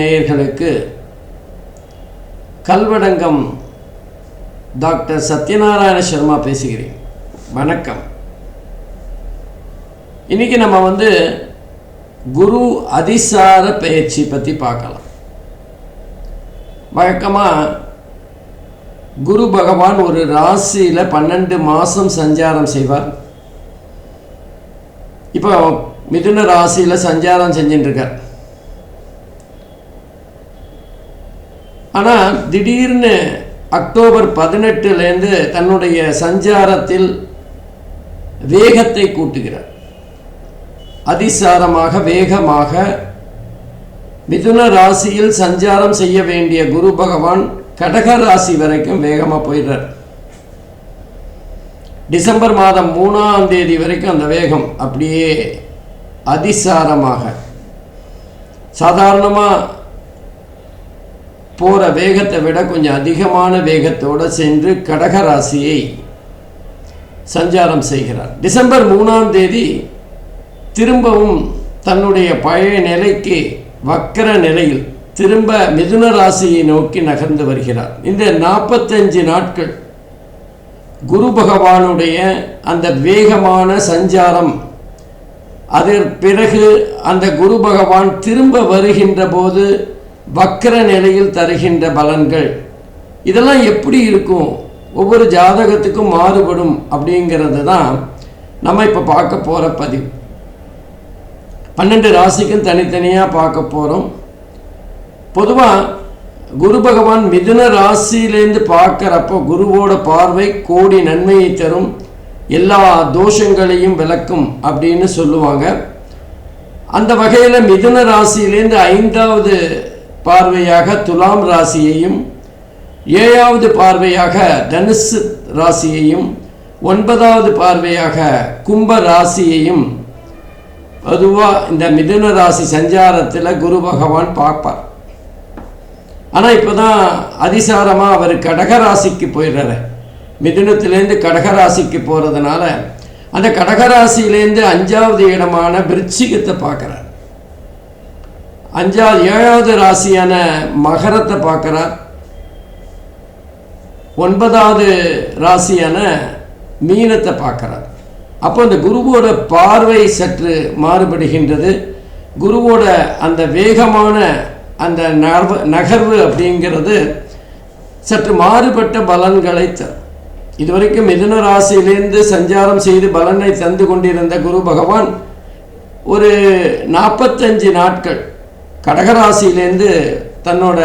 நேயர்களுக்கு கல்வடங்கம் டாக்டர் சத்யநாராயண சர்மா பேசுகிறேன். வணக்கம். இன்னைக்கு நம்ம வந்து குரு அதிசார பயிற்சி பற்றி பார்க்கலாம். வழக்கமாக குரு பகவான் ஒரு ராசியில் பன்னெண்டு மாதம் சஞ்சாரம் செய்வார். இப்போ மிதுன ராசியில் சஞ்சாரம் செஞ்சுட்டுருக்கார். ஆனால் திடீர்னு அக்டோபர் பதினெட்டுலேருந்து தன்னுடைய சஞ்சாரத்தில் வேகத்தை கூட்டுகிறார். அதிசாரமாக வேகமாக மிதுன ராசியில் சஞ்சாரம் செய்ய வேண்டிய குரு பகவான் கடக ராசி வரைக்கும் வேகமாக போயிடுறார். டிசம்பர் மாதம் மூணாம் தேதி வரைக்கும் அந்த வேகம் அப்படியே அதிசாரமாக சாதாரணமாக போகிற வேகத்தை விட கொஞ்சம் அதிகமான வேகத்தோடு சென்று கடகராசியை சஞ்சாரம் செய்கிறார். டிசம்பர் மூணாம் தேதி திரும்பவும் தன்னுடைய பழைய நிலைக்கு வக்கர நிலையில் திரும்ப மிதுன ராசியை நோக்கி நகர்ந்து வருகிறார். இந்த நாற்பத்தஞ்சு நாட்கள் குரு பகவானுடைய அந்த வேகமான சஞ்சாரம் அதன் பிறகு அந்த குரு பகவான் திரும்ப வருகின்ற போது வக்கர நிலையில் தருகின்ற பலன்கள். இதெல்லாம் எப்படி இருக்கும்? ஒவ்வொரு ஜாதகத்துக்கும் மாறுபடும் அப்படிங்கிறது தான் நம்ம இப்போ பார்க்க போகிற பதிவு. பன்னெண்டு ராசிக்கும் தனித்தனியாக பார்க்க போகிறோம் பொதுவாக குரு பகவான் மிதுன ராசியிலேருந்து பார்க்குறப்போ குருவோட பார்வை கோடி நன்மையை தரும் எல்லா தோஷங்களையும் விளக்கும் அப்படின்னு சொல்லுவாங்க. அந்த வகையில் மிதுன ராசியிலேருந்து ஐந்தாவது பார்வையாக துலாம் ராசியையும் ஏழாவது பார்வையாக தனுசு ராசியையும் ஒன்பதாவது பார்வையாக கும்ப ராசியையும் பொதுவாக இந்த மிதுன ராசி சஞ்சாரத்தில் குரு பகவான் பார்ப்பார். ஆனால் இப்போ தான் அதிசாரமாக அவர் கடகராசிக்கு போயிடுறாரு. மிதுனத்திலேருந்து கடகராசிக்கு போகிறதுனால அந்த கடகராசியிலேருந்து அஞ்சாவது இடமான விருச்சிகத்தை பார்க்குறார். அஞ்சாவது ஏழாவது ராசியான மகரத்தை பார்க்குறார். ஒன்பதாவது ராசியான மீனத்தை பார்க்குறார். அப்போ அந்த குருவோட பார்வை சற்று மாறுபடுகின்றது. குருவோட அந்த வேகமான அந்த நகர்வு நகர்வு அப்படிங்கிறது சற்று மாறுபட்ட பலன்களை தரும் இதுவரைக்கும் மிதுன ராசியிலேருந்து சஞ்சாரம் செய்து பலனை தந்து கொண்டிருந்த குரு பகவான் ஒரு நாற்பத்தஞ்சு நாட்கள் கடகராசியிலேருந்து தன்னோட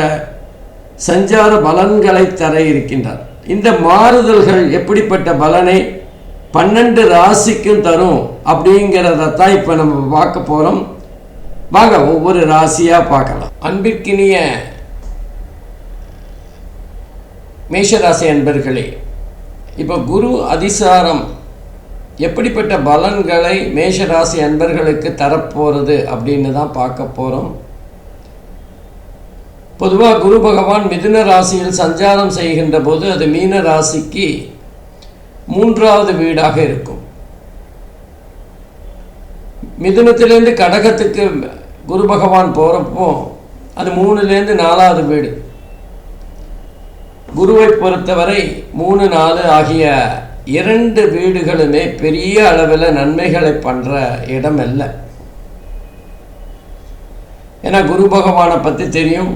சஞ்சார பலன்களை தர இருக்கின்றார். இந்த மாறுதல்கள் எப்படிப்பட்ட பலனை பன்னெண்டு ராசிக்கும் தரும் அப்படிங்கிறத தான் இப்போ நம்ம பார்க்க போகிறோம் வாங்க ஒவ்வொரு ராசியாக பார்க்கலாம். அன்பிற்கினிய மேஷராசி அன்பர்களே இப்போ குரு அதிசாரம் எப்படிப்பட்ட பலன்களை மேஷராசி அன்பர்களுக்கு தரப்போகிறது அப்படின்னு தான் பார்க்க போகிறோம் பொதுவாக குரு பகவான் மிதுன ராசியில் சஞ்சாரம் செய்கின்ற போது அது மீன ராசிக்கு மூன்றாவது வீடாக இருக்கும். மிதுனத்திலேருந்து கடகத்துக்கு குரு பகவான் போகிறப்போ அது மூணுலேருந்து நாலாவது வீடு. குருவை பொறுத்தவரை மூணு நாலு ஆகிய இரண்டு வீடுகளுமே பெரிய அளவில் நன்மைகளை பண்ணுற இடம் இல்லை ஏன்னா குரு பகவானை பற்றி தெரியும்.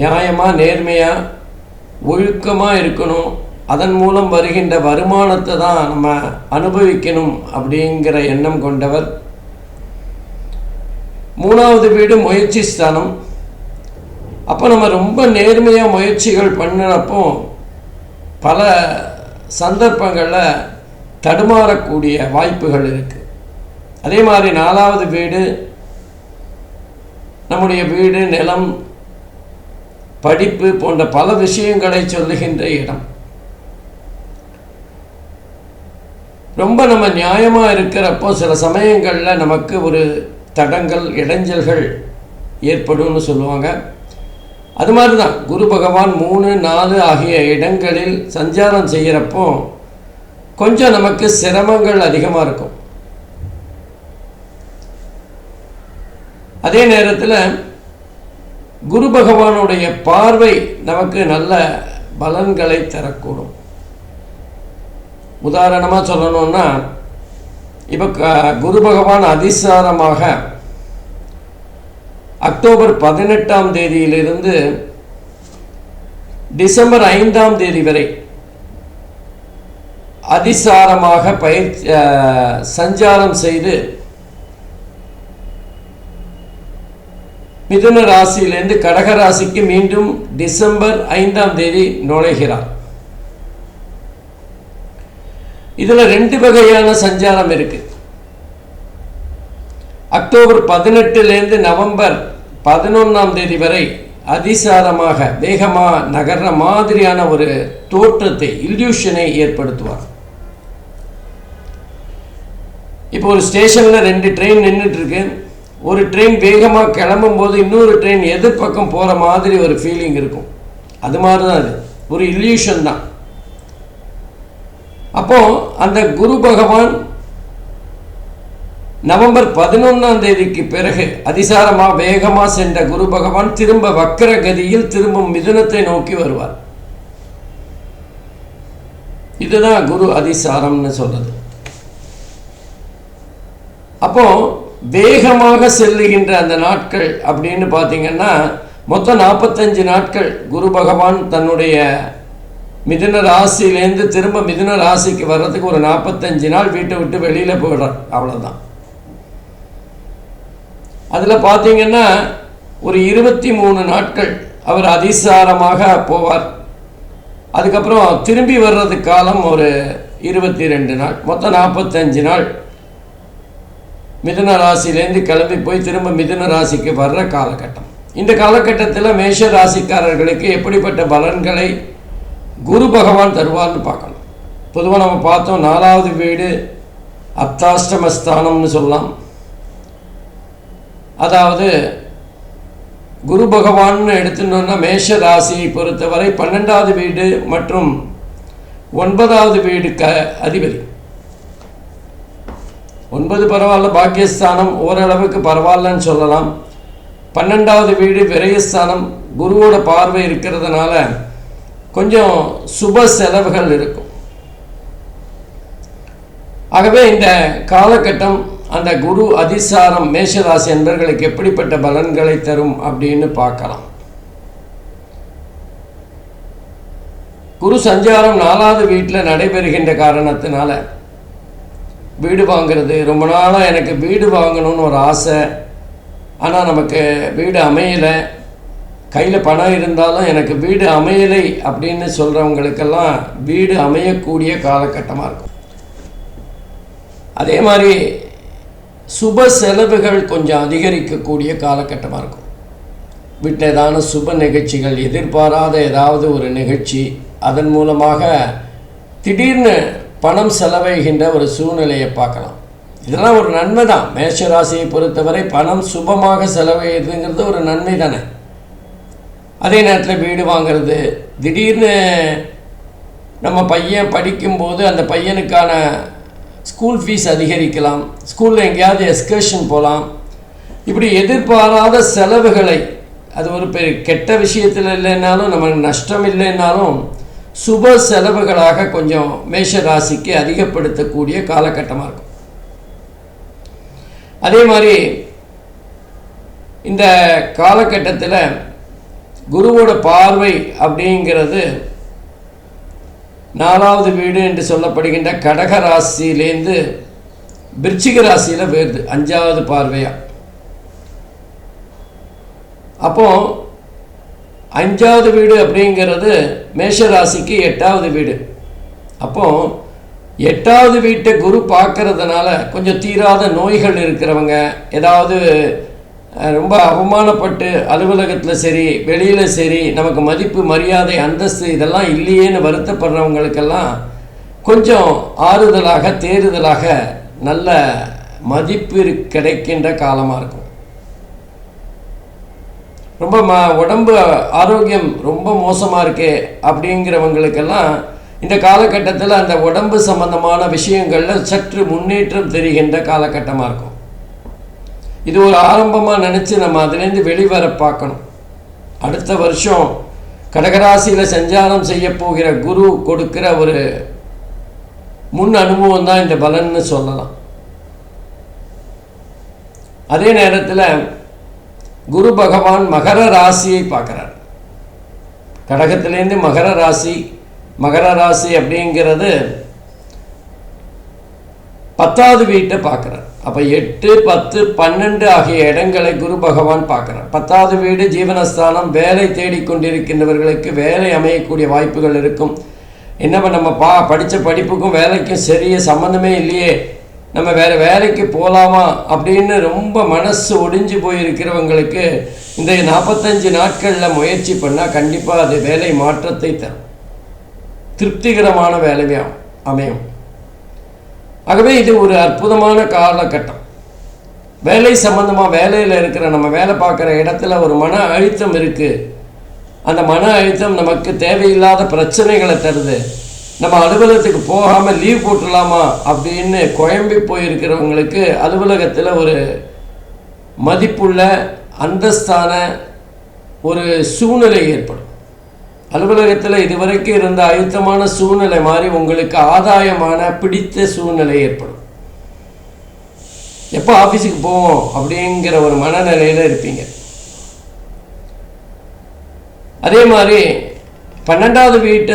நியாயமாக நேர்மையாக ஒழுக்கமாக இருக்கணும். அதன் மூலம் வருகின்ற வருமானத்தை தான் நம்ம அனுபவிக்கணும் அப்படிங்கிற எண்ணம் கொண்டவர். மூணாவது வீடு முயற்சி ஸ்தானம். அப்போ நம்ம ரொம்ப நேர்மையாக முயற்சிகள் பண்ணுறப்போ பல சந்தர்ப்பங்களில் தடுமாறக்கூடிய வாய்ப்புகள் இருக்குது அதே மாதிரி நாலாவது வீடு நம்முடைய வீடு நிலம் படிப்பு போன்ற பல விஷயங்களை சொல்லுகின்ற இடம். ரொம்ப நம்ம நியாயமாக இருக்கிறப்போ சில சமயங்களில் நமக்கு ஒரு தடங்கள் இடைஞ்சல்கள் ஏற்படும்னு சொல்லுவாங்க. அது மாதிரி தான் குரு பகவான் மூணு நாலு ஆகிய இடங்களில் சஞ்சாரம் செய்கிறப்போ கொஞ்சம் நமக்கு சிரமங்கள் அதிகமாக இருக்கும். அதே நேரத்தில் குரு பகவானுடைய பார்வை நமக்கு நல்ல பலன்களை தரக்கூடும். உதாரணமாக சொல்லணுன்னா இப்போ க- குரு பகவான் அதிசாரமாக அக்டோபர் பதினெட்டாம் தேதியிலிருந்து டிசம்பர் ஐந்தாம் தேதி வரை அதிசாரமாக பயிற்சி சஞ்சாரம் செய்து மிதுன ராசியிலிருந்து கடக ராசிக்கு மீண்டும் டிசம்பர் ஐந்தாம் தேதி நுழைகிறார். இதுல ரெண்டு வகையான சஞ்சாரம் இருக்கு. அக்டோபர் பதினெட்டுலேருந்து நவம்பர் பதினொன்றாம் தேதி வரை அதிசாரமாக வேகமாக நகர்ற மாதிரியான ஒரு தோற்றத்தை இல்யூஷனை ஏற்படுத்துவார். இப்போ ஒரு ஸ்டேஷனில் ரெண்டு ட்ரெயின் நின்றுட்டு இருக்கு ஒரு ட்ரெயின் வேகமாக கிளம்பும் போது இன்னொரு ட்ரெயின் எதிர்பக்கம் போகிற மாதிரி ஒரு ஃபீலிங் இருக்கும். அது மாதிரி தான் அது. ஒரு இல்யூஷன் தான். அப்போ அந்த குரு பகவான் நவம்பர் பதினொன்றாம் தேதிக்கு பிறகு அதிசாரமாக வேகமாக சென்ற குரு பகவான் திரும்ப வக்கர கதியில் திரும்பும் மிதுனத்தை நோக்கி வருவார். இதுதான் குரு அதிசாரம்னு சொல்றது அப்போ வேகமாக செல்லுகின்ற அந்த நாட்கள் அப்படின்னு பார்த்தீங்கன்னா மொத்தம் நாற்பத்தஞ்சு நாட்கள் குரு பகவான் தன்னுடைய மிதுன ராசியிலேருந்து திரும்ப மிதுன ராசிக்கு வர்றதுக்கு ஒரு நாற்பத்தஞ்சு நாள் வீட்டை விட்டு வெளியில் போயிடுறார் அவ்வளோதான் அதில் பார்த்தீங்கன்னா ஒரு இருபத்தி மூணு நாட்கள் அவர் அதிசாரமாக போவார். அதுக்கப்புறம் திரும்பி வர்றது காலம் ஒரு இருபத்தி ரெண்டு நாள். மொத்தம் நாற்பத்தஞ்சு நாள் மிதுன ராசியிலேருந்து கிளம்பி போய் திரும்ப மிதுன ராசிக்கு வர்ற காலகட்டம். இந்த காலகட்டத்தில் மேஷ ராசிக்காரர்களுக்கு எப்படிப்பட்ட பலன்களை குரு பகவான் தருவார்னு பார்க்கணும். பொதுவாக நம்ம பார்த்தோம் நாலாவது வீடு அப்தாஷ்டமஸ்தானம்னு சொல்லலாம். அதாவது குரு பகவான்னு எடுத்துட்டோம்னா மேஷ ராசியை பொறுத்தவரை பன்னெண்டாவது வீடு மற்றும் ஒன்பதாவது வீடு க அதிபதி. ஒன்பது பரவாயில்ல பாக்கியஸ்தானம் ஓரளவுக்கு பரவாயில்லன்னு சொல்லலாம். பன்னெண்டாவது வீடு விரயஸ்தானம் குருவோட பார்வை இருக்கிறதுனால கொஞ்சம் சுப செலவுகள் இருக்கும். ஆகவே இந்த காலகட்டம் அந்த குரு அதிசாரம் மேஷராசி என்பர்களுக்கு எப்படிப்பட்ட பலன்களை தரும் அப்படின்னு பார்க்கலாம். குரு சஞ்சாரம் நாலாவது வீட்டில் நடைபெறுகின்ற காரணத்தினால வீடு வாங்கிறது ரொம்ப நாளாக எனக்கு வீடு வாங்கணும்னு ஒரு ஆசை. ஆனால் நமக்கு வீடு அமையலை. கையில் பணம் இருந்தாலும் எனக்கு வீடு அமையலை அப்படின்னு சொல்கிறவங்களுக்கெல்லாம் வீடு அமையக்கூடிய காலகட்டமாக இருக்கும். அதே மாதிரி சுப செலவுகள் கொஞ்சம் அதிகரிக்கக்கூடிய காலகட்டமாக இருக்கும். வீட்டில் ஏதான சுப நிகழ்ச்சிகள் எதிர்பாராத ஏதாவது ஒரு நிகழ்ச்சி அதன் மூலமாக திடீர்னு பணம் செலவைகின்ற ஒரு சூழ்நிலையை பார்க்கலாம். இதெல்லாம் ஒரு நன்மை தான். மேஷராசியை பொறுத்தவரை பணம் சுபமாக செலவழிதுங்கிறது ஒரு நன்மை தானே. அதே நேரத்தில் வீடு வாங்குறது. திடீர்னு நம்ம பையன் படிக்கும்போது அந்த பையனுக்கான ஸ்கூல் ஃபீஸ் அதிகரிக்கலாம். ஸ்கூலில் எங்கேயாவது எஸ்கர்ஷன் போகலாம் இப்படி எதிர்பாராத செலவுகளை அது ஒரு பெரிய கெட்ட விஷயத்தில் இல்லைன்னாலும் நமக்கு நஷ்டம் இல்லைன்னாலும் சுப செலவுகளாக கொஞ்சம் மேஷ ராசிக்கு அதிகப்படுத்தக்கூடிய காலகட்டமாக இருக்கும். அதே மாதிரி இந்த காலகட்டத்தில் குருவோட பார்வை அப்படிங்கிறது நாலாவது வீடு என்று சொல்லப்படுகின்ற கடக ராசியிலேருந்து விருச்சிக ராசியில் போயிருது அஞ்சாவது பார்வையா. அப்போ அஞ்சாவது வீடு அப்படிங்கிறது மேஷ ராசிக்கு எட்டாவது வீடு. அப்போ எட்டாவது வீட்டை குரு பார்க்கறதுனால கொஞ்சம் தீராத நோய்கள் இருக்கிறவங்க ஏதாவது ரொம்ப அவமானப்பட்டு அலுவலகத்தில் சரி வெளியில் சரி நமக்கு மதிப்பு மரியாதை அந்தஸ்து இதெல்லாம் இல்லையேன்னு வருத்தப்படுறவங்களுக்கெல்லாம் கொஞ்சம் ஆறுதலாக தேறுதலாக நல்ல மதிப்பு கிடைக்கின்ற காலமாக இருக்கும். ரொம்ப ம உடம்பு ஆரோக்கியம் ரொம்ப மோசமாக இருக்கே அப்படிங்கிறவங்களுக்கெல்லாம் இந்த காலகட்டத்தில் அந்த உடம்பு சம்பந்தமான விஷயங்களில் சற்று முன்னேற்றம் தெரிகின்ற காலகட்டமாக இருக்கும். இது ஒரு ஆரம்பமாக நினச்சி நம்ம அதுலேருந்து வெளிவர பார்க்கணும். அடுத்த வருஷம் கடகராசியில் சஞ்சாரம் செய்ய போகிற குரு கொடுக்கிற ஒரு முன் அனுபவம் தான் இந்த பலன்னு சொல்லலாம். அதே நேரத்தில் குரு பகவான் மகர ராசியை பார்க்குறார். கடகத்திலேருந்து மகர ராசி மகர ராசி அப்படிங்கிறது பத்தாவது வீட்டை பார்க்குறார். அப்போ எட்டு பத்து பன்னெண்டு ஆகிய இடங்களை குரு பகவான் பார்க்குறார். பத்தாவது வீடு ஜீவனஸ்தானம் வேலை தேடிக்கொண்டிருக்கின்றவர்களுக்கு வேலை அமையக்கூடிய வாய்ப்புகள் இருக்கும். என்ன நம்ம பா படித்த படிப்புக்கும் வேலைக்கும் சரிய சம்மந்தமே இல்லையே. நம்ம வேறு வேலைக்கு போகலாமா அப்படின்னு ரொம்ப மனசு ஒடிஞ்சு போயிருக்கிறவங்களுக்கு இந்த நாற்பத்தஞ்சு நாட்களில் முயற்சி பண்ணால் கண்டிப்பாக அது வேலை மாற்றத்தை தரும். திருப்திகரமான வேலையாக அமையும். ஆகவே இது ஒரு அற்புதமான காலகட்டம். வேலை சம்பந்தமாக வேலையில் இருக்கிற நம்ம வேலை பார்க்குற இடத்துல ஒரு மன அழுத்தம் இருக்குது அந்த மன அழுத்தம் நமக்கு தேவையில்லாத பிரச்சனைகளை தருது. நம்ம அலுவலகத்துக்கு போகாமல் லீவ் போட்டுடலாமா அப்படின்னு குழம்பி போயிருக்கிறவங்களுக்கு அலுவலகத்தில் ஒரு மதிப்புள்ள அந்தஸ்தான ஒரு சூழ்நிலை ஏற்படும். அலுவலகத்தில் இதுவரைக்கும் இருந்த அழுத்தமான சூழ்நிலை மாதிரி உங்களுக்கு ஆதாயமான பிடித்த சூழ்நிலை ஏற்படும். எப்போ ஆஃபீஸுக்கு போவோம் அப்படிங்கிற ஒரு மனநிலையில் இருப்பீங்க. அதே மாதிரி பன்னெண்டாவது வீட்டை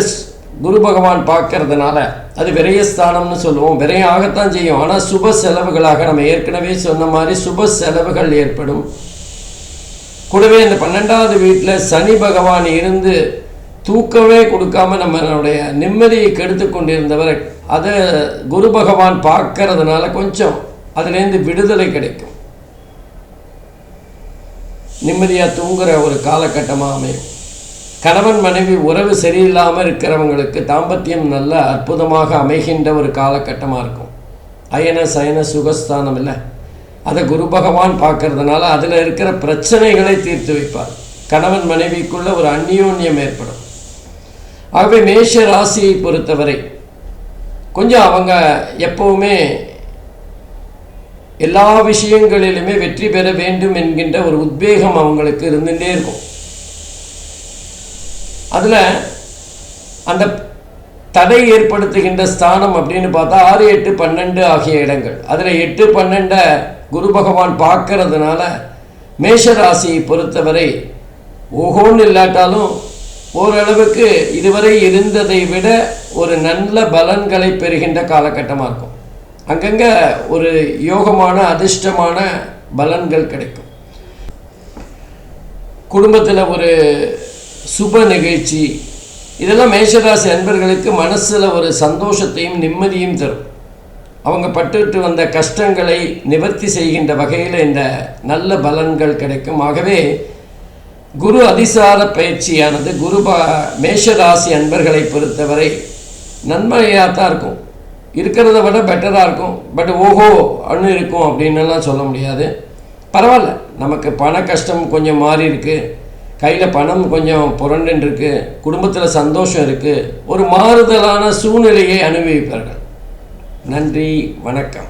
குரு பகவான் பார்க்கறதுனால அது விரயஸ்தானம்னு சொல்லுவோம். விரயம் ஆகத்தான் செய்யும். ஆனால் சுப செலவுகளாக நம்ம ஏற்கனவே சொன்ன மாதிரி சுப செலவுகள் ஏற்படும். கூடவே இந்த பன்னெண்டாவது வீட்டில் சனி பகவான் இருந்து தூக்கமே கொடுக்காம நம்மளுடைய நிம்மதியை கெடுத்து கொண்டிருந்தவர் அதை குரு பகவான் பார்க்கறதுனால கொஞ்சம் அதுலேருந்து விடுதலை கிடைக்கும். நிம்மதியாக தூங்குற ஒரு காலகட்டமாக அமையும். கணவன் மனைவி உறவு சரியில்லாமல் இருக்கிறவங்களுக்கு தாம்பத்தியம் நல்ல அற்புதமாக அமைகின்ற ஒரு காலகட்டமாக இருக்கும். அயன சயன சுகஸ்தானம் இல்லை. அதை குரு பகவான் பார்க்கறதுனால அதில் இருக்கிற பிரச்சனைகளை தீர்த்து வைப்பார். கணவன் மனைவிக்குள்ள ஒரு அந்யோன்யம் ஏற்படும். ஆகவே மேஷ ராசியை பொறுத்தவரை கொஞ்சம் அவங்க எப்பவுமே எல்லா விஷயங்களிலுமே வெற்றி பெற வேண்டும் என்கின்ற ஒரு உத்வேகம் அவங்களுக்கு இருந்துகிட்டே இருக்கும். அதில் அந்த தடை ஏற்படுத்துகின்ற ஸ்தானம் அப்படின்னு பார்த்தா ஆறு எட்டு பன்னெண்டு ஆகிய இடங்கள். அதில் எட்டு பன்னெண்டை குரு பகவான் பார்க்கறதுனால மேஷ ராசியை பொறுத்தவரை ஓஹோன்னு இல்லாட்டாலும் ஓரளவுக்கு இதுவரை இருந்ததை விட ஒரு நல்ல பலன்களை பெறுகின்ற காலகட்டமாக இருக்கும் அங்கங்கே ஒரு யோகமான அதிர்ஷ்டமான பலன்கள் கிடைக்கும். குடும்பத்தில் ஒரு சுப நிகழ்ச்சி இதெல்லாம் மேஷராசி அன்பர்களுக்கு மனசில் ஒரு சந்தோஷத்தையும் நிம்மதியும் தரும். அவங்க பட்டுட்டு வந்த கஷ்டங்களை நிவர்த்தி செய்கின்ற வகையில் இந்த நல்ல பலன்கள் கிடைக்கும். ஆகவே குரு அதிசார பயிற்சியானது குரு பா மேஷராசி அன்பர்களை பொறுத்தவரை நன்மையாக தான் இருக்கும். இருக்கிறத விட பெட்டராக இருக்கும். பட் ஓஹோ அண்ணு இருக்கும் அப்படின்னுலாம் சொல்ல முடியாது. பரவாயில்ல. நமக்கு பண கஷ்டம் கொஞ்சம் மாறி இருக்குது கையில் பணம் கொஞ்சம் புரண்டுன்னு குடும்பத்தில் சந்தோஷம் இருக்குது ஒரு மாறுதலான சூழ்நிலையை அனுபவிப்பார்கள். நன்றி வணக்கம்.